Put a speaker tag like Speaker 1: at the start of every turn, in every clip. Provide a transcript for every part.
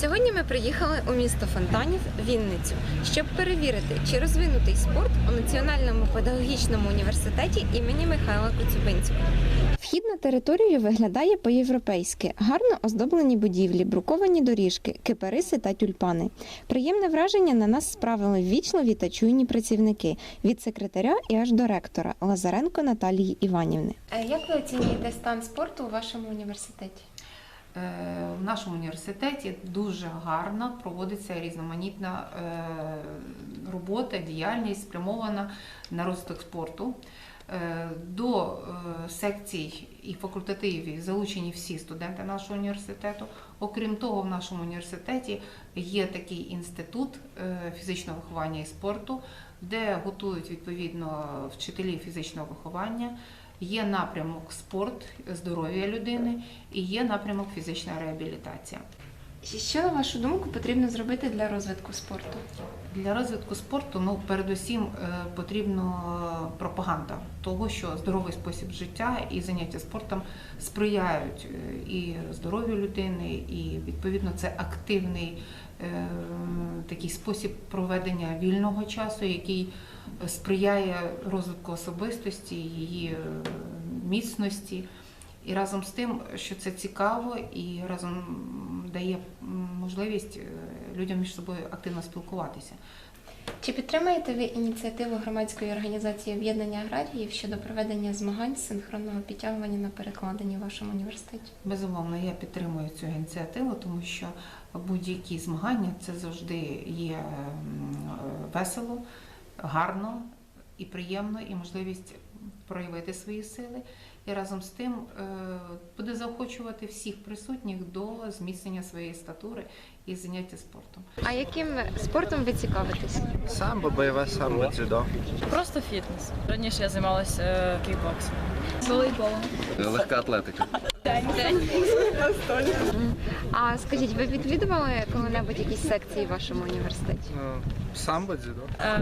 Speaker 1: Сьогодні ми приїхали у місто Фонтанів, Вінницю, щоб перевірити, чи розвинутий спорт у Національному педагогічному університеті імені Михайла Коцюбинського. Вхід на територію виглядає по-європейськи. Гарно оздоблені будівлі, бруковані доріжки, кипариси та тюльпани. Приємне враження на нас справили ввічливі та чуйні працівники від секретаря і аж до ректора Лазаренко Наталії Іванівни. Як ви оцінюєте стан спорту у вашому університеті?
Speaker 2: Е, В нашому університеті дуже гарно проводиться різноманітна е, робота, діяльність спрямована на розвиток спорту. Е, До секцій і факультативів залучені всі студенти нашого університету. Окрім того, в нашому університеті є такий інститут фізичного виховання і спорту, де готують відповідно вчителів фізичного виховання. Є напрямок спорт, здоров'я людини і є напрямок фізична реабілітація.
Speaker 1: Що, на вашу думку, потрібно зробити для розвитку спорту?
Speaker 2: Для розвитку спорту ну передусім е, потрібна пропаганда того, що здоровий спосіб життя і заняття спортом сприяють е, і здоров'ю людини, і відповідно це активний е, такий спосіб проведення вільного часу, який сприяє розвитку особистості, її е, міцності. І разом з тим, що це цікаво, і разом дає можливість е, людям між собою активно спілкуватися.
Speaker 1: Чи підтримуєте ви ініціативу громадської організації об'єднання аграріїв щодо проведення змагань з синхронного підтягування на перекладині в вашому університеті?
Speaker 2: Безумовно, я підтримую цю ініціативу, тому що будь-які змагання це завжди є е, весело, гарно і приємно, і можливість проявити свої сили. І разом з тим е, буде заохочувати всіх присутніх до зміцнення своєї статури і заняття спортом.
Speaker 1: А яким спортом ви цікавитесь?
Speaker 3: Самбо, бойове самбо, дзюдо.
Speaker 4: Просто фітнес. Раніше я займалася кікбоксом.
Speaker 5: Волейболом.
Speaker 6: Легка атлетика.
Speaker 1: А скажіть, ви відвідували коли-небудь якісь секції в вашому університеті?
Speaker 3: Ну, самбо, дзюдо.
Speaker 4: Е,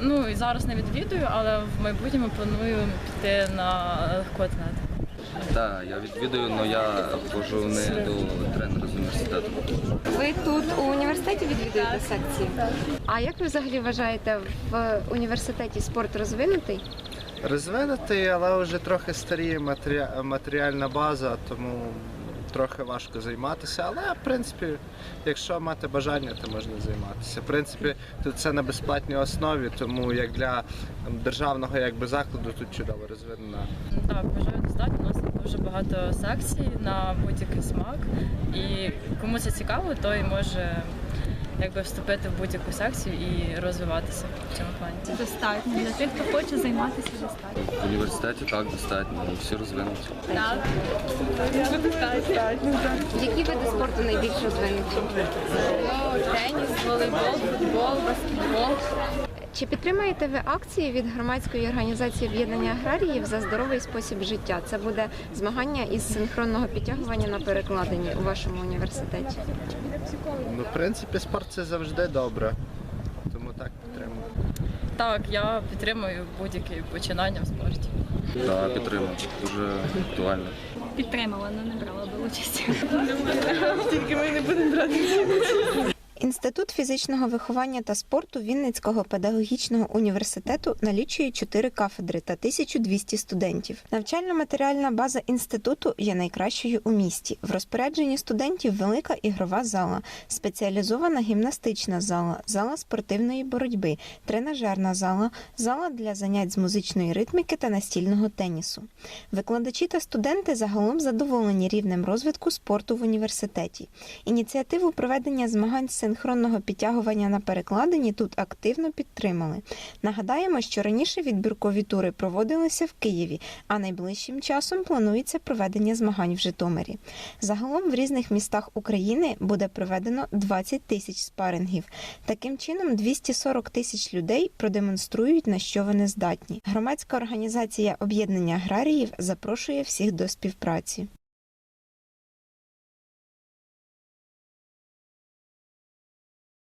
Speaker 4: ну і зараз не відвідую, але в майбутньому планую піти на легку атлетику.
Speaker 6: Так, я відвідую, але я ходжу не до тренера з університету.
Speaker 1: Ви тут у університеті відвідуєте секції? А як ви взагалі вважаєте, в університеті спорт розвинутий?
Speaker 3: Розвинутий, але вже трохи старіє матеріальна база, тому трохи важко займатися. Але, в принципі, якщо мати бажання, то можна займатися. В принципі, тут це на безплатній основі, тому як для державного якби, закладу тут чудово розвинена
Speaker 4: Так, бажаю достатньо. У нас дуже багато секцій на будь-який смак. І кому це цікаво, той може якби вступити в будь-яку секцію і розвиватися в цьому плані.
Speaker 5: Достатньо. Для тих, хто хоче займатися, достатньо.
Speaker 6: В університеті так достатньо, всі розвинуті.
Speaker 5: Так. Достатньо.
Speaker 1: Які види спорту найбільш розвинуті?
Speaker 5: Ну, теніс, волейбол, футбол, баскетбол.
Speaker 1: Чи підтримуєте ви акції від громадської організації об'єднання аграріїв за здоровий спосіб життя? Це буде змагання із синхронного підтягування на перекладині у вашому університеті.
Speaker 3: Ну, в принципі, спорт це завжди добре. Тому так підтримую.
Speaker 4: Так, я підтримую будь-які починання в спорті.
Speaker 6: Так, підтримую. Дуже актуально.
Speaker 5: Підтримала, але не брала би участь.
Speaker 1: Інститут фізичного виховання та спорту Вінницького педагогічного університету налічує 4 кафедри та 1200 студентів. Навчально-матеріальна база інституту є найкращою у місті. В розпорядженні студентів велика ігрова зала, спеціалізована гімнастична зала, зала спортивної боротьби, тренажерна зала, зала для занять з музичної ритміки та настільного тенісу. Викладачі та студенти загалом задоволені рівнем розвитку спорту в університеті. Ініціативу проведення змагань з синхронного підтягування на перекладині тут активно підтримали. Нагадаємо, що раніше відбіркові тури проводилися в Києві, а найближчим часом планується проведення змагань в Житомирі. Загалом в різних містах України буде проведено 20 тисяч спарингів. Таким чином, 240 тисяч людей продемонструють, на що вони здатні. Громадська організація об'єднання аграріїв запрошує всіх до співпраці.